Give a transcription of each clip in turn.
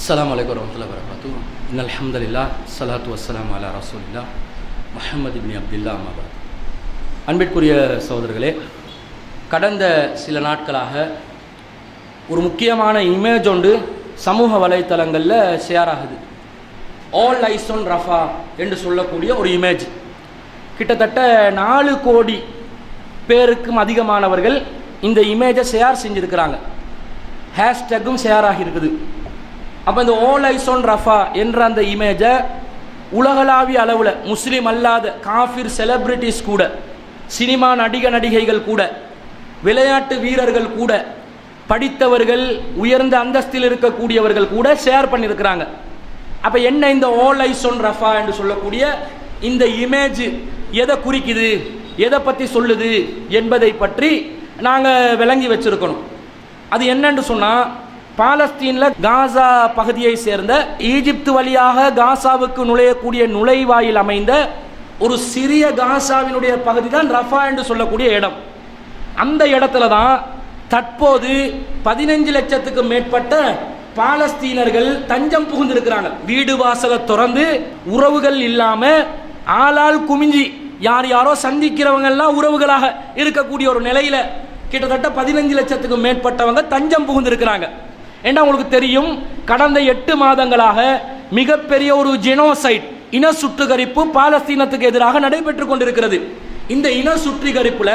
அஸ்ஸலாமு அலைக்கும் வரமத்துல்லாஹி வரகாத்து இன் அல்ஹம்துலில்லாஹ் ஸலாத்து வஸ்ஸலாமு அலா ரசூலில்லாஹ் முஹம்மது இப்னி அப்துல்லா அம்மாபாத் அன்பிற்குரிய சகோதரர்களே கடந்த சில நாட்களாக ஒரு முக்கியமான இமேஜ் ஒன்று சமூக வலைத்தளங்களில் ஷேர் ஆகுது. ஆல் ஐசோன் ரஃபா என்று சொல்லக்கூடிய ஒரு இமேஜ் கிட்டத்தட்ட நாலு கோடி பேருக்கும் அதிகமானவர்கள் இந்த இமேஜை ஷேர் செஞ்சுருக்கிறாங்க. ஹேஷ்டேக்கும் ஷேர் ஆகியிருக்குது. அப்போ இந்த ஓல் ஐசோன் ரஃபா என்ற அந்த இமேஜை உலகளாவிய அளவில் முஸ்லீம் அல்லாத காஃபிர் செலிப்ரிட்டிஸ் கூட சினிமா நடிக நடிகைகள் கூட விளையாட்டு வீரர்கள் கூட படித்தவர்கள் உயர்ந்த அந்தஸ்தில் இருக்கக்கூடியவர்கள் கூட ஷேர் பண்ணியிருக்கிறாங்க அப்போ என்ன இந்த ஓல் ஐசோன் ரஃபா என்று சொல்லக்கூடிய இந்த இமேஜ் எதை குறிக்குது எதை பற்றி சொல்லுது என்பதை பற்றி நாங்கள் விளங்கி வச்சுருக்கணும். அது என்னன்னு சொன்னால் பாலஸ்தீனில் காசா பகுதியை சேர்ந்த ஈஜிப்து வழியாக காசாவுக்கு நுழையக்கூடிய நுழைவாயில் அமைந்த ஒரு சிறிய காசாவினுடைய பகுதி தான் ரஃபா என்று சொல்லக்கூடிய இடம். அந்த இடத்துல தான் தற்போது பதினஞ்சு லட்சத்துக்கு மேற்பட்ட பாலஸ்தீனர்கள் தஞ்சம் புகுந்திருக்கிறாங்க. வீடு வாசலை திறந்து உறவுகள் இல்லாம ஆளால் குமிஞ்சி யார் யாரோ சந்திக்கிறவங்கெல்லாம் உறவுகளாக இருக்கக்கூடிய ஒரு நிலையில கிட்டத்தட்ட பதினஞ்சு லட்சத்துக்கு மேற்பட்டவங்க தஞ்சம் புகுந்திருக்கிறாங்க. ஏன்னா உங்களுக்கு தெரியும்? கடந்த எட்டு மாதங்களாக மிகப்பெரிய ஒரு ஜெனோசைட் இன சுற்றுகரிப்பு பாலஸ்தீனத்துக்கு எதிராக நடைபெற்று கொண்டிருக்கிறது. இந்த இன சுற்றிகரிப்புல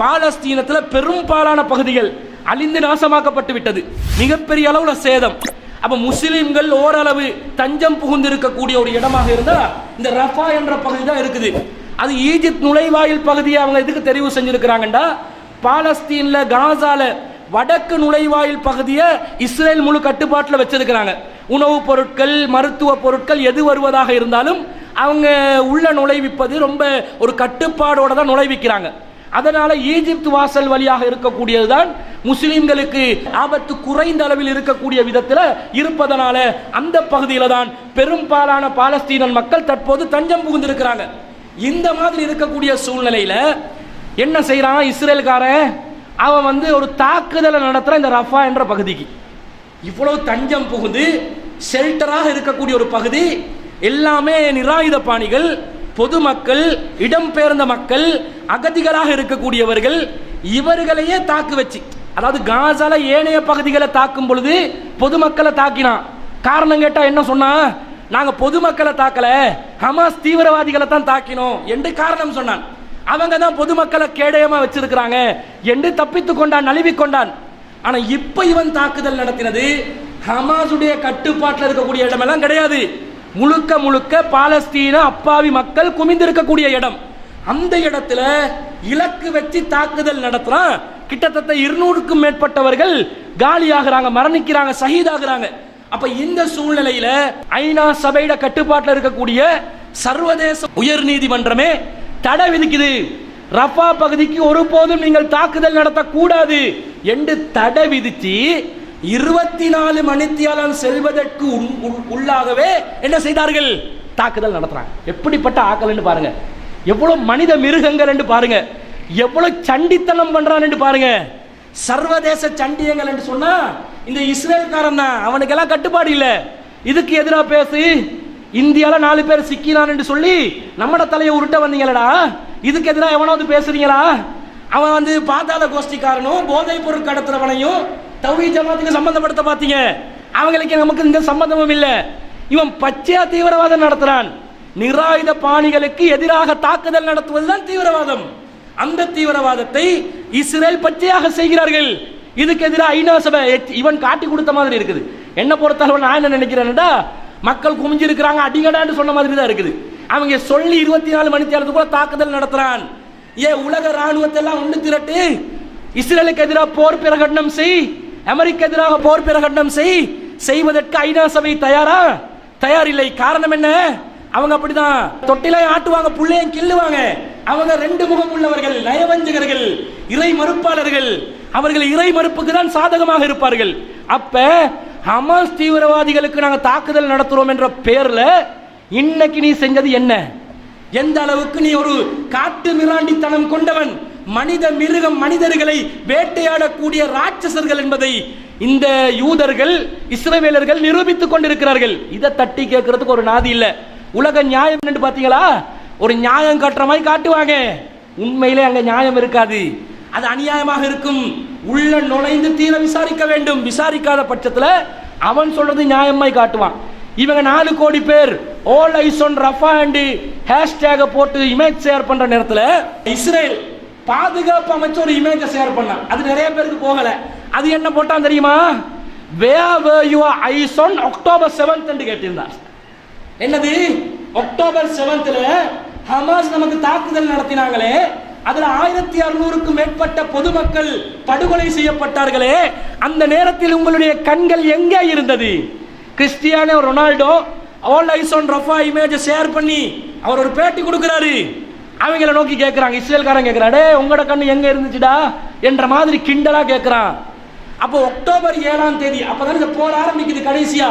பாலஸ்தீனத்தில் பெரும்பாலான பகுதிகள் அழிந்து நாசமாக்கப்பட்டு விட்டது. மிகப்பெரிய அளவுல சேதம். அப்ப முஸ்லிம்கள் ஓரளவு தஞ்சம் புகுந்திருக்கக்கூடிய ஒரு இடமாக இருந்தா இந்த ரஃபா என்ற பகுதி தான் இருக்குது. அது ஈஜிப்த் நுழைவாயில் பகுதியை அவங்க எதுக்கு தெரிவு செஞ்சிருக்கிறாங்கண்டா? பாலஸ்தீன்ல காசால வடக்கு நுழைவாயில் பகுதியை இஸ்ரேல் முழு கட்டுப்பாட்டில் வச்சிருக்கிறாங்க. உணவுப் பொருட்கள் மருத்துவ பொருட்கள் எது வருவதாக இருந்தாலும் அவங்க உள்ள நுழைவிப்பது ரொம்ப ஒரு கட்டுப்பாடோட தான் நுழைவிக்கிறாங்க. அதனால ஈஜிப்த் வாசல் வழியாக இருக்கக்கூடியது தான் முஸ்லீம்களுக்கு ஆபத்து குறைந்த அளவில் இருக்கக்கூடிய விதத்தில் இருப்பதனால அந்த பகுதியில் தான் பெரும்பாலான பாலஸ்தீனன் மக்கள் தற்போது தஞ்சம் புகுந்திருக்கிறாங்க. இந்த மாதிரி இருக்கக்கூடிய சூழ்நிலையில் என்ன செய்கிறான் இஸ்ரேல்காரன்? அவன் வந்து ஒரு தாக்குதலை நடத்துகிறான் இந்த ரஃபா என்ற பகுதிக்கு. இவ்வளவு தஞ்சம் புகுந்து ஷெல்டராக இருக்கக்கூடிய ஒரு பகுதி. எல்லாமே நிராயுத பாணிகள் பொதுமக்கள் இடம்பெயர்ந்த மக்கள் அகதிகளாக இருக்கக்கூடியவர்கள் இவர்களையே தாக்கு வச்சு அதாவது காசால ஏனைய பகுதிகளை தாக்கும் பொழுது பொதுமக்களை தாக்கினான் காரணம் கேட்டா என்ன சொன்னா நாங்க பொதுமக்களை தாக்கல ஹமாஸ் தீவிரவாதிகளை தான் தாக்கினோம் என்று காரணம் சொன்னான். அவங்க தான் பொதுமக்களை கேடயமா வச்சிருக்கிறாங்க. என்று தப்பித்து கொண்டான் நழுவி கொண்டான். ஆனா இப்ப இவன் தாக்குதல் நடத்தினது ஹமாஸுடைய கட்டுப்பாட்டில் இருக்கக்கூடிய இடமெல்லாம் கிடையாது. முழுக்க முழுக்க பாலஸ்தீன அப்பாவி மக்கள் குமிந்திருக்கக்கூடிய இடம். அந்த இடத்துல இலக்கு வச்சு தாக்குதல் நடத்துறான். கிட்டத்தட்ட இருநூறுக்கும் மேற்பட்டவர்கள் காலியாகிறாங்க மரணிக்கிறாங்க சகிதாகிறாங்க. அப்ப இந்த சூழ்நிலையில ஐநா சபையிட கட்டுப்பாட்டில் இருக்கக்கூடிய சர்வதேச உயர் நீதிமன்றமே தடை விதிக்குது. ரஃபா பகுதிக்கு ஒருபோதும் நீங்கள் தாக்குதல் நடத்தக்கூடாது என்று தடை விதித்து இருபத்தி நாலு மணித்தியாலம் செல்வதற்கு உள்ளாகவே என்ன செய்தார்கள்? தாக்குதல் நடத்துறாங்க. எப்படிப்பட்ட ஆக்கல் பாருங்க. எவ்வளவு மனித மிருகங்கள் என்று பாருங்க. எவ்வளவு சண்டித்தனம் பண்றான் என்று பாருங்க. சர்வதேச சண்டியங்கள் என்று சொன்னா இந்த இஸ்ரேல்காரன் தான். அவனுக்கெல்லாம் கட்டுப்பாடு இல்லை. இதுக்கு எதிராக பேசு. இந்தியால நாலு பேர் சிக்கினான்னு சொல்லி நம்மட தலையை உருட்ட வந்தீங்களடா? இதுக்கு எதிராக எவனாவது பேசுறீங்களா? அவன் வந்து பாதாள கோஷ்டிக்காரனும் போதைப் பொருள் கடத்துறவனையும் தௌஹி ஜமாத்துக்கு சம்பந்தப்படுத்த பார்த்தீங்க அவங்களுக்கு நமக்கு இந்த சம்பந்தமும் இல்லை. இவன் பச்சையா தீவிரவாதம் நடத்துறான். நிராயுத பாணிகளுக்கு எதிராக தாக்குதல் நடத்துவதுதான் தீவிரவாதம். அந்த தீவிரவாதத்தை இஸ்ரேல் பச்சையாக செய்கிறார்கள். இதுக்கு எதிராக ஐநா சபை இவன் காட்டி கொடுத்த மாதிரி இருக்குது. என்ன பொறுத்தளவு நான் என்ன நினைக்கிறேன்டா மக்கள் குமிஞ்சிருக்கிறாங்க அடிங்கடான்னு சொன்ன மாதிரி தான் இருக்குது. அவங்க சொல்லி இருபத்தி நாலு மணி நேரத்துக்குள்ள தாக்குதல் நடத்துறான். ஏன் உலக ராணுவத்தை எல்லாம் ஒன்று திரட்டு? இஸ்ரேலுக்கு எதிராக போர் பிரகடனம் செய். அமெரிக்க எதிராக போர் பிரகடனம் செய். செய்வதற்கு ஐநா சபை தயாரா? தயார் இல்லை காரணம் என்ன? அவங்க அப்படிதான். தொட்டிலே ஆட்டுவாங்க புள்ளையும் கிள்ளுவாங்க. அவங்க ரெண்டு முகம் உள்ளவர்கள் நயவஞ்சகர்கள் இறை மறுப்பாளர்கள். அவர்கள் இறை மறுப்புக்கு தான் சாதகமாக இருப்பார்கள். அப்ப ஹமாஸ் தீவிரவாதிகளுக்கு நாங்கள் தாக்குதல் நடத்துகிறோம் என்ற பேரில் இன்னைக்கு நீ செஞ்சது என்ன? எந்த அளவுக்கு நீ ஒரு காட்டு மிராண்டித்தனம் கொண்டவன்? மனித மிருகம் மனிதர்களை வேட்டையாடக்கூடிய ராட்சசர்கள் என்பதை இந்த யூதர்கள் இஸ்ரவேலர்கள் நிரூபித்துக் கொண்டிருக்கிறார்கள். இதை தட்டி கேட்கறதுக்கு ஒரு நாதி இல்ல. உலக நியாயம் என்னன்னு பாத்தீங்களா? ஒரு நியாயம் காட்டுற மாதிரி காட்டுவாங்க. உண்மையிலே அங்க நியாயம் இருக்காது. அது அநியாயமாக இருக்கும். உள்ள நுழைந்து தீர விசாரிக்க வேண்டும். விசாரிக்காத பட்சத்தில் அவன் சொல்றது நியாயமாய் காட்டுவான். இவங்க நாலு கோடி பேர் all eyes on Rafah and hashtag போட்டு இமேஜ் ஷேர் பண்ற நேரத்தில் இஸ்ரேல் பாதுகாப்பு அமைச்சு ஒரு இமேஜை ஷேர் பண்ணான். அது நிறைய பேருக்கு போகல. அது என்ன போட்டான் தெரியுமா? Where were you eyes on October seventh என்று கேட்டிருந்தார். என்னது? அக்டோபர் செவன்த்ல ஹமாஸ் நமக்கு தாக்குதல் நடத்தினாங்களே. அதுல ஆயிரத்தி அறுநூறுக்கும் மேற்பட்ட பொதுமக்கள் படுகொலை செய்யப்பட்டார்களே. அந்த நேரத்தில் உங்களுடைய கண்கள் எங்கே இருந்தது? Cristiano Ronaldo all eyes on Rafah image share பண்ணி அவர் ஒரு பேட்டி கொடுக்கிறாரு. அவங்கள நோக்கி கேட்குறாங்க இஸ்ரேல்காரன் கேட்கிறான் உங்களோட கண்ணு எங்க இருந்துச்சுடா? என்ற மாதிரி கிண்டலா கேட்குறான் அப்போ அக்டோபர் ஏழாம் தேதி அப்பதான் இந்த போர் ஆரம்பிக்குது கடைசியா.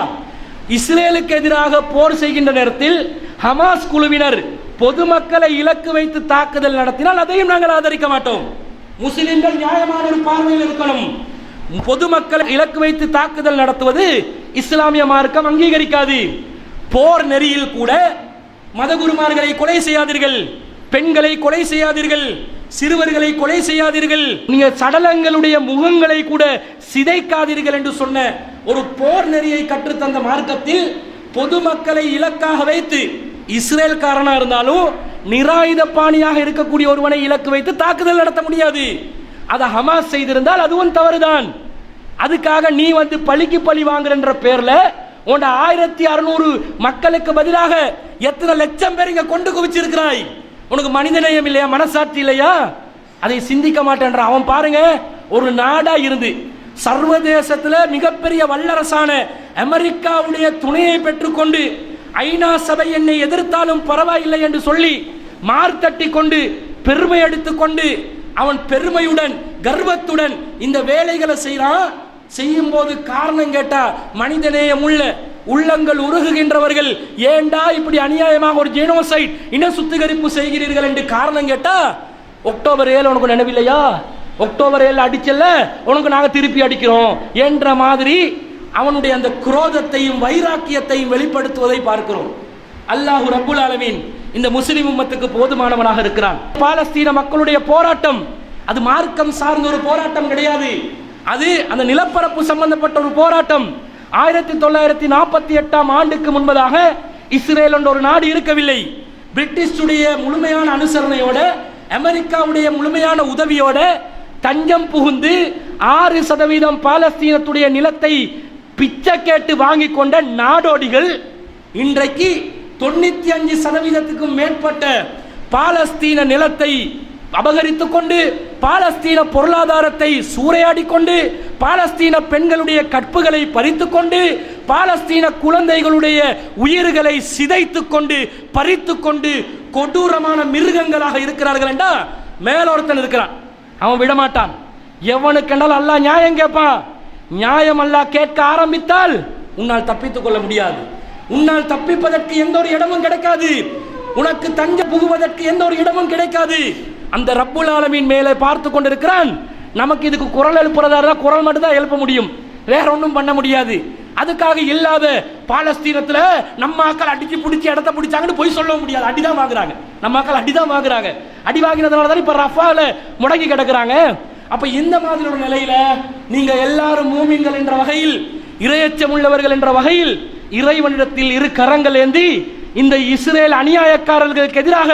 இஸ்ரேலுக்கு எதிராக போர் செய்கின்ற நேரத்தில் ஹமாஸ் குழுவினர் பொதுமக்களை இலக்கு வைத்து தாக்குதல் நடத்தினால் அதையும் நாங்கள் ஆதரிக்க மாட்டோம். முஸ்லிம்கள் நியாயமான ஒரு பார்வையில் இருக்கணும். பொதுமக்களை இலக்கு வைத்து தாக்குதல் நடத்துவது இஸ்லாமிய மார்க்கம் அங்கீகரிக்காது. போர் நெறியில் கூட மதகுருமார்களை கொலை செய்யாதீர்கள். பெண்களை கொலை செய்யாதீர்கள். சிறுவர்களை கொலை செய்யாதீர்கள். நீங்க சடலங்களுடைய முகங்களை கூட சிதைக்காதீர்கள் என்று சொன்ன ஒரு போர் நெறியை கற்றுத்தந்த மார்க்கத்தில் பொதுமக்களை இலக்காக வைத்து இஸ்ரேல்காரனா இருந்தாலும் நிராயுத பாணியாக இருக்கக்கூடிய ஒருவனை இலக்கு வைத்து தாக்குதல் நடத்த முடியாது. அதை ஹமாஸ் செய்திருந்தால் அதுவும் தவறுதான். அதுக்காக நீ வந்து பழிக்கு பழி வாங்குறன்ற பேர்ல உன்ட ஆயிரத்தி அறுநூறு மக்களுக்கு பதிலாக எத்தனை லட்சம் பேர் இங்க கொண்டு குவிச்சிருக்கிறாய்? உனக்கு மனிதநேயம் இல்லையா? மனசாட்சி இல்லையா? அதை சிந்திக்க மாட்டேன்ற அவன் பாருங்க ஒரு நாடா இருந்து சர்வதேசத்துல மிகப்பெரிய வல்லரசான அமெரிக்காவுடைய துணையை பெற்றுக்கொண்டு ஐநா சபை என்னை எதிர்த்தாலும் பரவாயில்லை என்று சொல்லி மார்த்தட்டி கொண்டு பெருமை எடுத்துக்கொண்டு அவன் பெருமையுடன் கர்வத்துடன் இந்த வேலைகளை செய்கிறான் செய்யும் போது காரணம் கேட்டா மனிதநேயம் உள்ள உள்ளங்கள் உருகுகின்றவர்கள் ஏண்டா இப்படி அநியாயமாக ஒரு ஜெனோசைட் இன சுத்திகரிப்பு செய்கிறீர்கள் என்று காரணம் கேட்டா அக்டோபர் ஏழு உனக்கு நினைவில்லையா? அக்டோபர் ஏழு அடிச்சல்ல உனக்கு நாங்கள் திருப்பி அடிக்கிறோம் என்ற மாதிரி அவனுடைய அந்த குரோதத்தையும் வைராக்கியத்தையும் வெளிப்படுத்துவதை பார்க்கிறோம். அல்லாஹு ரபுல் ஆலமீன் இந்த முஸ்லிம் உம்மத்துக்கு போதுமானவனாக இருக்கிறான். பாலஸ்தீன மக்களுடைய போராட்டம் அது மார்க்கம் சார்ந்த ஒரு போராட்டம் கிடையாது. அது அந்த நிலப்பரப்பு சம்பந்தப்பட்ட ஒரு போராட்டம். ஆயிரத்தி தொள்ளாயிரத்தி நாற்பத்தி எட்டாம் ஆண்டுக்கு முன்பதாக இஸ்ரேல் என்ற ஒரு நாடு இருக்கவில்லை. பிரிட்டிஷுடைய முழுமையான அனுசரணையோட அமெரிக்காவுடைய முழுமையான உதவியோட தஞ்சம் புகுந்து ஆறு சதவீதம் பாலஸ்தீனத்துடைய நிலத்தை பிச்சை கேட்டு வாங்கி கொண்ட நாடோடிகள் இன்றைக்கு தொண்ணூத்தி அஞ்சு சதவீதத்துக்கும் மேற்பட்ட பாலஸ்தீன நிலத்தை அபகரித்து கொண்டு பாலஸ்தீன பொருளாதாரத்தை சூறையாடி கொண்டு பாலஸ்தீன பெண்களுடைய கற்புகளை பறித்து கொண்டு பாலஸ்தீன குழந்தைகளுடைய உயிர்களை சிதைத்து கொண்டு பறித்து கொண்டு கொடூரமான மிருகங்களாக இருக்கிறார்கள் என்றா மேலொருத்தன் இருக்கிறான். அவன் விடமாட்டான். எவனுக்கென்றால் அல்லாஹ் நியாயம் கேட்பான். நியாயம் அல்லா கேட்க ஆரம்பித்தால் உன்னால் தப்பித்துக் கொள்ள முடியாது. உன்னால் தப்பிப்பதற்கு எந்த ஒரு இடமும் கிடைக்காது. உனக்கு தஞ்ச புகுவதற்கு எந்த ஒரு இடமும் கிடைக்காது. அந்த ரப்புல் ஆலமின் மேலே பார்த்து கொண்டிருக்கிறான். நமக்கு இதுக்கு குரல் எழுப்புறதா இருந்தால் குரல் மட்டும்தான் எழுப்ப முடியும். வேற ஒன்றும் பண்ண முடியாது. அதுக்காக இல்லாத பாலஸ்தீனத்தில் நம்ம ஆக்கள் அடிச்சு பிடிச்சி இடத்த பிடிச்சாங்கன்னு போய் சொல்ல முடியாது. அடிதான் வாங்குறாங்க. நம்ம ஆக்கள் அடிதான் வாங்குறாங்க. அடி வாங்கினதுனால தான் இப்போ ரஃபால முடங்கி கிடக்குறாங்க. அப்ப இந்த மாதிரி ஒரு நிலையில நீங்க எல்லாரும் மூமிங்கள் என்ற வகையில் இரையச்சம் உள்ளவர்கள் என்ற வகையில் இறைவனிடத்தில் இரு கரங்கள் ஏந்தி இந்த இஸ்ரேல் அநியாயக்காரர்களுக்கு எதிராக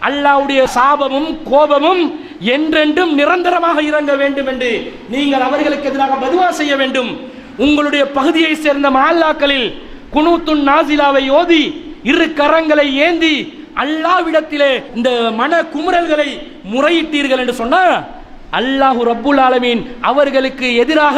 அல்லாவுடைய சாபமும் கோபமும் என்றென்றும் நிரந்தரமாக இறங்க வேண்டும் என்று நீங்கள் அவர்களுக்கு எதிராக பதுவா செய்ய வேண்டும். உங்களுடைய பகுதியை சேர்ந்த மஹல்லாக்களில் குனூத்துன் நாசிலாவை ஓதி இரு கரங்களை ஏந்தி அல்லாவிடத்திலே இந்த மன குமுறல்களை முறையிட்டீர்கள் என்று சொன்னா அல்லாஹு ரப்புல் ஆலமீன் அவர்களுக்கு எதிராக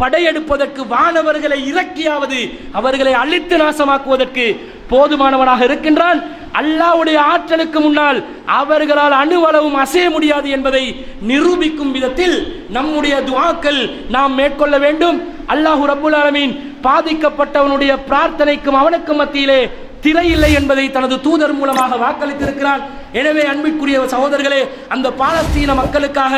படையெடுப்பதற்கு வானவர்களை இறக்கியாவது அவர்களை அழித்து நாசமாக்குவதற்கு போதுமானவனாக இருக்கின்றான். அல்லாஹ்வுடைய ஆற்றலுக்கு முன்னால் அவர்களால் அணுவளவும் அசைய முடியாது என்பதை நிரூபிக்கும் விதத்தில் நம்முடைய துவாக்கள் நாம் மேற்கொள்ள வேண்டும். அல்லாஹு ரப்புல் ஆலமீன் பாதிக்கப்பட்டவனுடைய பிரார்த்தனைக்கும் அவனுக்கும் மத்தியிலே திரையில்லை இல்லை என்பதை தனது தூதர் மூலமாக வாக்களித்திருக்கிறான் எனவே அன்பிற்குரிய சகோதரர்களே அந்த பாலஸ்தீன மக்களுக்காக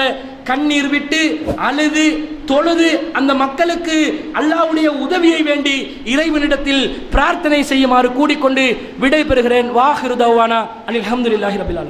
கண்ணீர் விட்டு அழுது தொழுது அந்த மக்களுக்கு அல்லாஹ்வுடைய உதவியை வேண்டி இறைவனிடத்தில் பிரார்த்தனை செய்யுமாறு கூடிக்கொண்டு விடைபெறுகிறேன். வாஹிருதவானா வாஹிரு அனில் அஹமதுல்லாஹி ரபில்